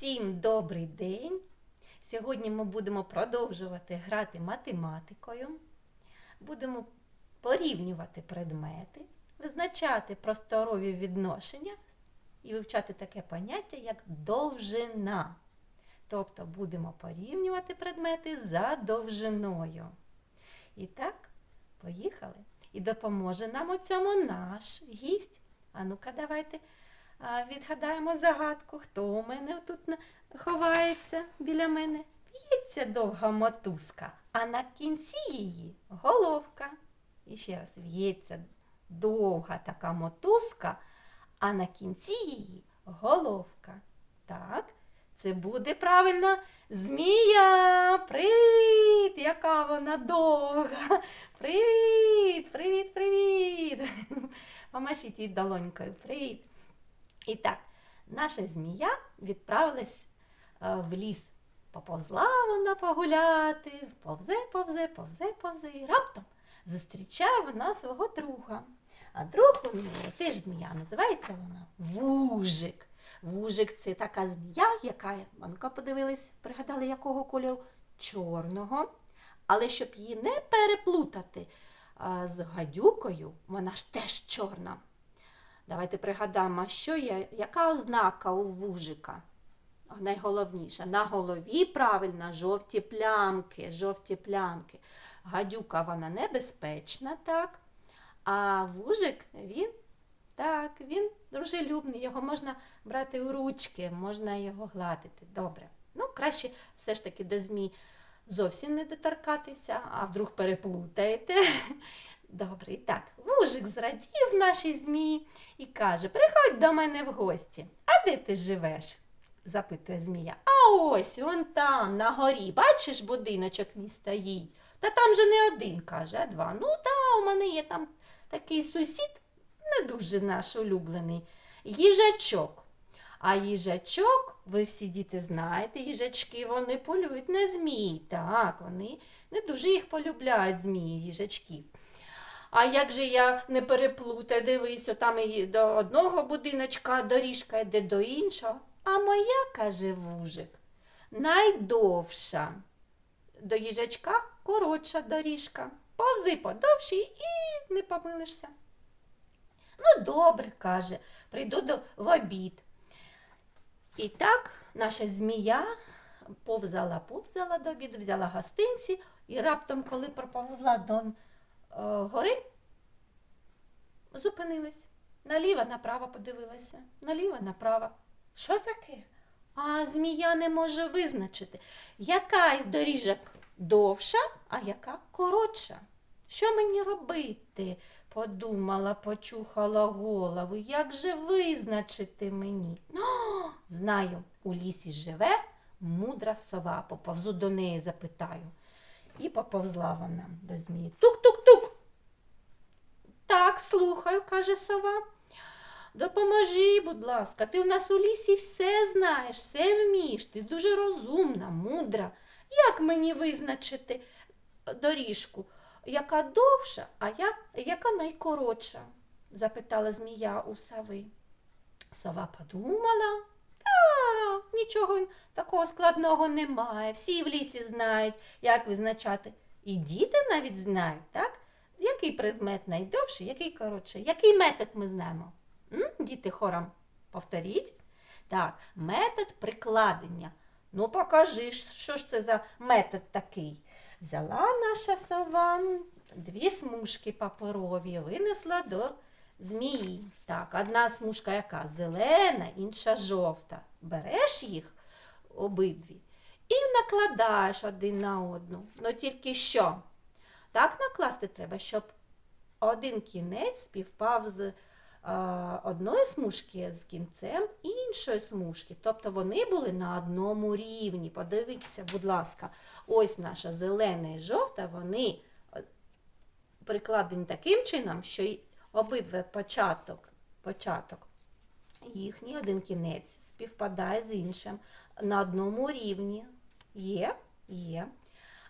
Всім добрий день! Сьогодні ми будемо продовжувати грати математикою. Будемо порівнювати предмети, визначати просторові відношення і вивчати таке поняття, як довжина. Тобто будемо порівнювати предмети за довжиною. І так, поїхали. І допоможе нам у цьому наш гість. А ну-ка, давайте відгадаємо загадку, хто у мене тут ховається біля мене. В'ється довга мотузка, а на кінці її головка. І ще раз в'ється довга така мотузка, а на кінці її головка. Так, це буде правильно змія. Привіт! Яка вона довга! Привіт! Привіт, привіт! Помашіть їй долонькою. Привіт! І так, наша змія відправилась е, в ліс. Поповзла вона погуляти, повзе, повзе, повзе, повзе, і раптом зустрічає вона свого друга. А друг у неї теж змія, називається вона Вужик. Вужик це така змія, яка, манка подивились, пригадали, якого кольору? Чорного. Але щоб її не переплутати з гадюкою, вона ж теж чорна. Давайте пригадаємо, що є, яка ознака у вужика? Найголовніша. На голові правильно жовті плямки, жовті плямки. Гадюка вона небезпечна, так? А вужик він так, він дружелюбний, його можна брати у ручки, можна його гладити. Добре. Ну, краще все ж таки до змій зовсім не доторкатися, а вдруг переплутаєте. Добре, і так, вужик зрадів нашій змії і каже: Приходь до мене в гості. А де ти живеш? запитує змія. А ось он там, на горі. Бачиш, будиночок мій стоїть. Та там же не один, каже, а два. Ну та, у мене є там такий сусід, не дуже наш улюблений, їжачок. А їжачок, ви всі діти знаєте, їжачки вони полюють на змій. Так, вони не дуже їх полюбляють змії, їжачків. А як же я не переплутаю, дивись, там і до одного будиночка доріжка йде до іншого. А моя, каже вужик, найдовша. До їжачка коротша доріжка. Повзи подовші і не помилишся. Ну, добре, каже, прийду до, в обід. І так наша змія повзала, повзала до обіду, взяла гостинці і раптом, коли проповзла до гори, зупинилась. Наліво, направо подивилася. Наліво, направо. Що таке? А змія не може визначити, яка із доріжок довша, а яка коротша. Що мені робити? подумала, почухала голову. Як же визначити мені? О, знаю, у лісі живе мудра сова. Поповзу до неї запитаю. І поповзла вона до змії. Тук-тук-тук. Слухаю, каже сова. Допоможи, будь ласка, ти у нас у лісі все знаєш, все вмієш, ти дуже розумна, мудра. Як мені визначити доріжку, яка довша, а я, яка найкоротша? запитала змія у сови. Сова подумала. Та, нічого такого складного немає. Всі в лісі знають, як визначати. І діти навіть знають, так? Який предмет найдовший, який коротший, який метод ми знаємо? М? Діти хором повторіть. Так, метод прикладення. Ну, покажи, що ж це за метод такий. Взяла наша сова дві смужки паперові, винесла до змії. Так, одна смужка яка зелена, інша жовта. Береш їх обидві і накладаєш один на одну. Ну тільки що? Так накласти треба, щоб один кінець співпав з е, одної смужки з кінцем іншої смужки. Тобто вони були на одному рівні. Подивіться, будь ласка, ось наша зелена і жовта, вони е, прикладені таким чином, що обидва початок, початок їхній один кінець співпадає з іншим на одному рівні. Є? Є.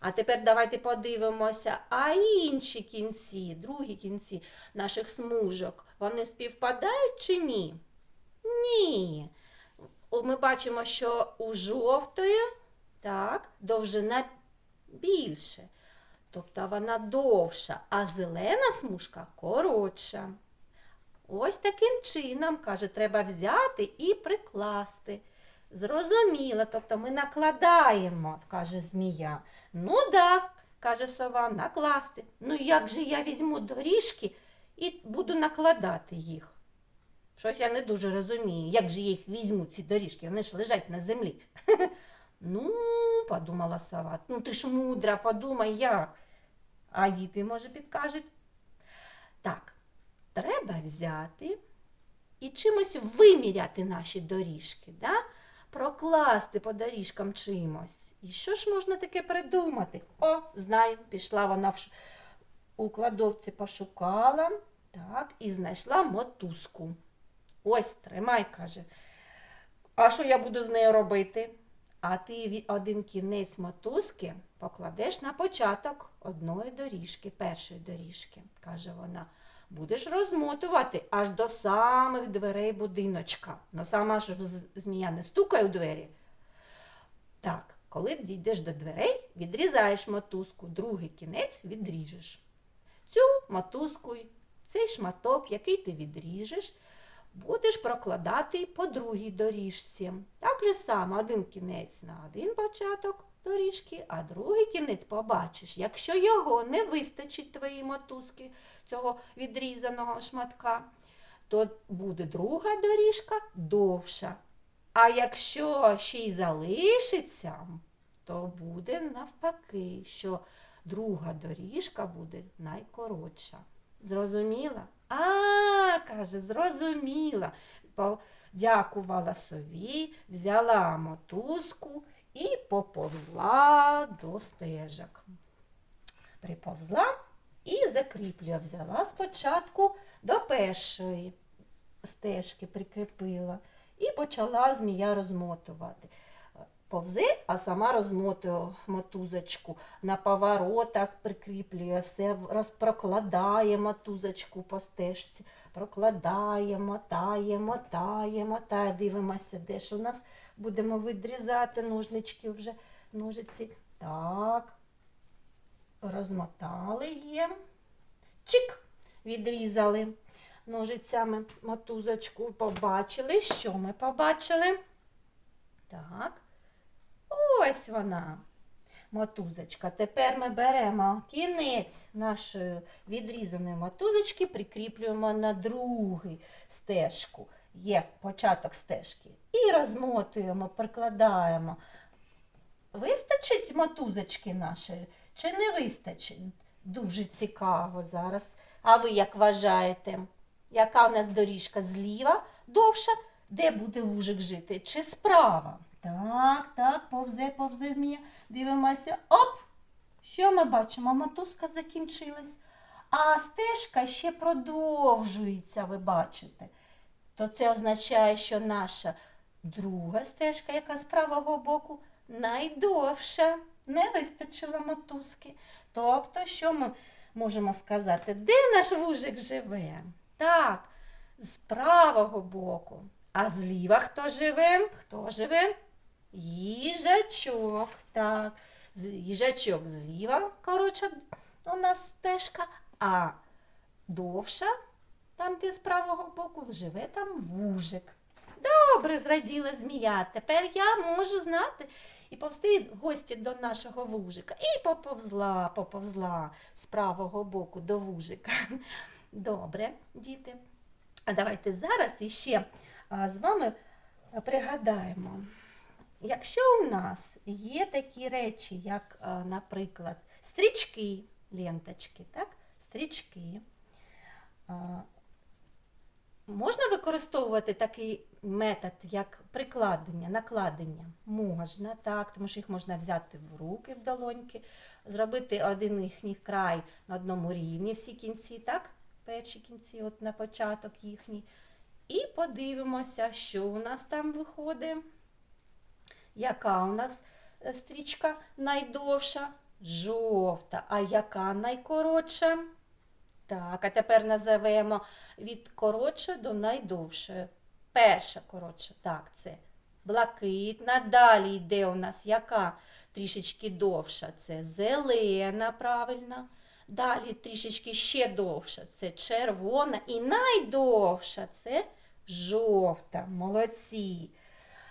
А тепер давайте подивимося, а інші кінці, другі кінці наших смужок, вони співпадають чи ні? Ні. ми бачимо, що у жовтої так, довжина більше. Тобто вона довша, а зелена смужка коротша. Ось таким чином, каже, треба взяти і прикласти. Зрозуміло, тобто ми накладаємо, каже змія. Ну так, каже сова, накласти. Ну як же я візьму доріжки і буду накладати їх? Щось я не дуже розумію, як же я їх візьму, ці доріжки, вони ж лежать на землі. Ну, подумала сова, ну ти ж мудра, подумай як. А діти, може, підкажуть. Так, треба взяти і чимось виміряти наші доріжки, да? Прокласти по доріжкам чимось. І що ж можна таке придумати? О, знаю, пішла вона в у кладовці пошукала так, і знайшла мотузку. Ось, тримай, каже. А що я буду з нею робити? А ти один кінець мотузки покладеш на початок одної доріжки, першої доріжки, каже вона. Будеш розмотувати аж до самих дверей будиночка. Ну сама ж змія не стукає у двері. Так, коли дійдеш до дверей, відрізаєш мотузку, другий кінець відріжеш. Цю мотузку, цей шматок, який ти відріжеш, будеш прокладати по другій доріжці. Так же само один кінець на один початок доріжки, а другий кінець побачиш. Якщо його не вистачить твоїй мотузки, цього відрізаного шматка, то буде друга доріжка довша. А якщо ще й залишиться, то буде навпаки, що друга доріжка буде найкоротша. Зрозуміла? А, каже, зрозуміла. Подякувала сові, взяла мотузку і поповзла до стежок. Приповзла і закріплює. Взяла спочатку до першої стежки, прикріпила і почала змія розмотувати. Повзе, а сама розмотує мотузочку, на поворотах прикріплює, все прокладає мотузочку по стежці, прокладає, мотає, мотає, мотає. Дивимося, де ж у нас будемо відрізати ножнички вже, ножиці. Так, розмотали є. Чик! Відрізали ножицями мотузочку. Побачили, що ми побачили? Так. Ось вона. Мотузочка. Тепер ми беремо кінець нашої відрізаної мотузочки, прикріплюємо на другу стежку. Є початок стежки. І розмотуємо, прикладаємо. Вистачить мотузочки нашої чи не вистачить? Дуже цікаво зараз. А ви як вважаєте, яка в нас доріжка зліва довша, де буде вужик жити? Чи справа? Так, так, повзе, повзе змія. Дивимося. Оп! Що ми бачимо? Мотузка закінчилась. А стежка ще продовжується, ви бачите. То це означає, що наша друга стежка, яка з правого боку, найдовша. Не вистачило мотузки. Тобто, що ми можемо сказати? Де наш вужик живе? Так, з правого боку. А зліва хто живе? Хто живе? Їжачок. Так, їжачок зліва, коротша у нас стежка, а довша, там, де з правого боку, живе там вужик. Добре, зраділа змія. Тепер я можу знати і повсти гості до нашого вужика. І поповзла, поповзла з правого боку до вужика. Добре, діти. А давайте зараз іще з вами пригадаємо. Якщо у нас є такі речі, як, наприклад, стрічки, ленточки, так? стрічки, Можна використовувати такий метод, як прикладення, накладення? Можна, так, тому що їх можна взяти в руки, в долоньки, зробити один їхній край на одному рівні, всі кінці, так? Перші кінці, от на початок їхній. І подивимося, що у нас там виходить. Яка у нас е, стрічка найдовша? Жовта. А яка найкоротша? Так, а тепер називаємо від коротше до найдовшої. Перша коротша, так, це блакитна. Далі йде у нас яка трішечки довша, це зелена, правильно. Далі трішечки ще довша, це червона. І найдовша це жовта. Молодці.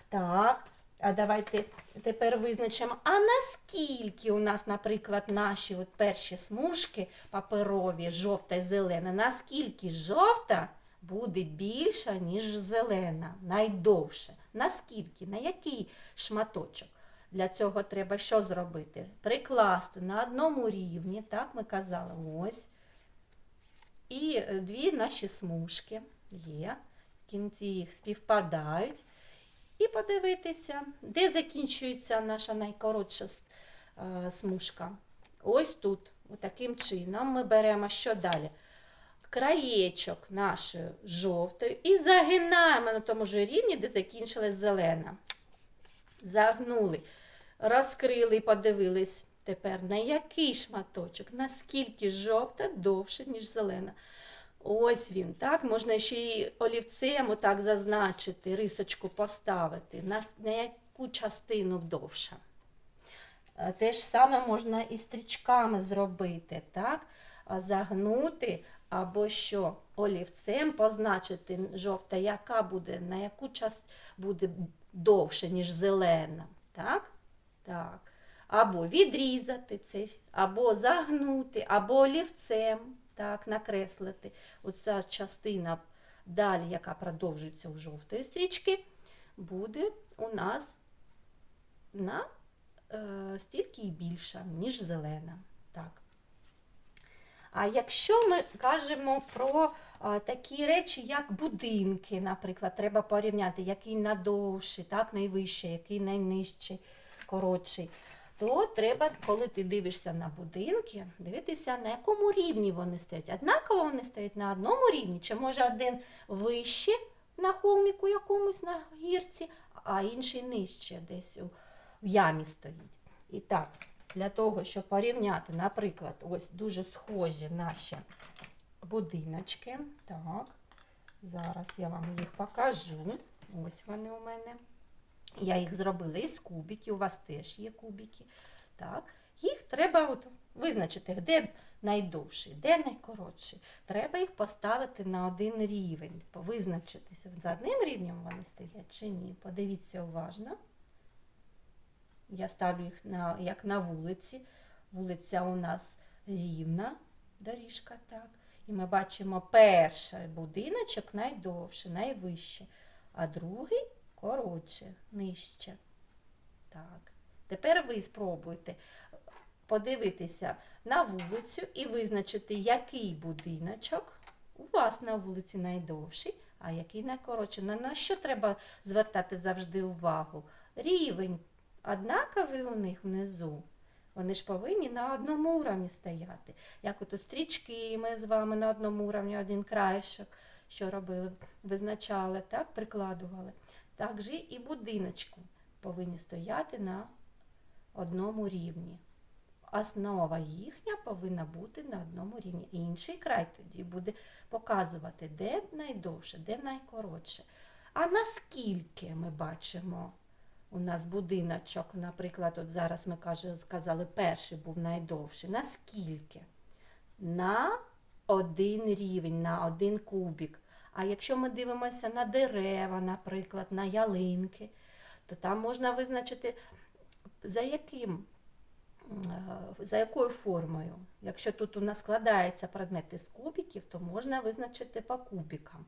Так, а давайте тепер визначимо, а наскільки у нас, наприклад, наші от перші смужки паперові, жовта і зелена, наскільки жовта буде більша, ніж зелена, найдовше? Наскільки? На який шматочок? Для цього треба що зробити? Прикласти на одному рівні, так ми казали, ось. І е, дві наші смужки є. В кінці їх співпадають. І подивитися, де закінчується наша найкоротша е, смужка. Ось тут. Таким чином ми беремо що далі? Краєчок нашої жовтої і загинаємо на тому ж рівні, де закінчилась зелена. Загнули, розкрили і подивились тепер, на який шматочок, наскільки жовта довше, ніж зелена. Ось він, так, можна ще й олівцем отак зазначити, рисочку поставити, на, на яку частину довша. Е, Те ж саме можна і стрічками зробити, так? Загнути або що олівцем позначити жовта, яка буде, на яку час буде довше, ніж зелена. Так? Так. Або відрізати цей, або загнути, або олівцем так, накреслити. Оця частина далі, яка продовжується у жовтої стрічки, буде у нас на е, стільки і більша, ніж зелена. Так. А якщо ми кажемо про а, такі речі, як будинки, наприклад, треба порівняти, який надовший, так, найвищий, який найнижчий, коротший, то треба, коли ти дивишся на будинки, дивитися, на якому рівні вони стоять. Однаково вони стоять на одному рівні, чи може один вище на холміку якомусь на гірці, а інший нижче десь у, ямі стоїть. І так, для того, щоб порівняти, наприклад, ось дуже схожі наші будиночки. Так, зараз я вам їх покажу. Ось вони у мене. Я їх зробила із кубиків, у вас теж є кубики. Так. Їх треба от визначити, де найдовший, де найкоротший. Треба їх поставити на один рівень, визначитися, за одним рівнем вони стоять чи ні. Подивіться уважно. Я ставлю їх на, як на вулиці. Вулиця у нас рівна доріжка, так. І ми бачимо перший будиночок найдовше, найвище, а другий коротше, нижче. Так. Tепер ви спробуйте подивитися на вулицю і визначити, який будиночок у вас на вулиці найдовший, а який найкоротший. На, що треба звертати завжди увагу? Рівень однаковий у них внизу. Вони ж повинні на одному уровні стояти. Як от стрічки ми з вами на одному уровні один краєшок, що робили, визначали, так, прикладували. Так і будиночку повинні стояти на одному рівні. Основа їхня повинна бути на одному рівні. Інший край тоді буде показувати, де найдовше, де найкоротше. А наскільки ми бачимо у нас будиночок, наприклад, от зараз ми сказали, перший був найдовший. Наскільки? На один рівень, на один кубік. А якщо ми дивимося на дерева, наприклад, на ялинки, то там можна визначити, за яким е, за якою формою. Якщо тут у нас складається предмети з кубиків, то можна визначити по кубикам.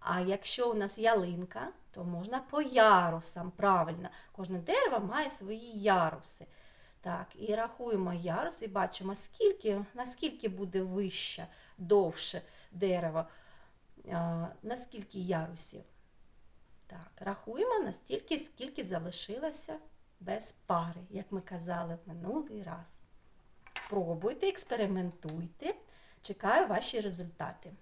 А якщо у нас ялинка, то можна по ярусам. Правильно, кожне дерево має свої яруси. Так, і рахуємо ярус і бачимо, скільки, наскільки буде вище, довше дерево, на скільки ярусів. Так, рахуємо настільки, скільки залишилося без пари, як ми казали в минулий раз. Пробуйте, експериментуйте. Чекаю ваші результати.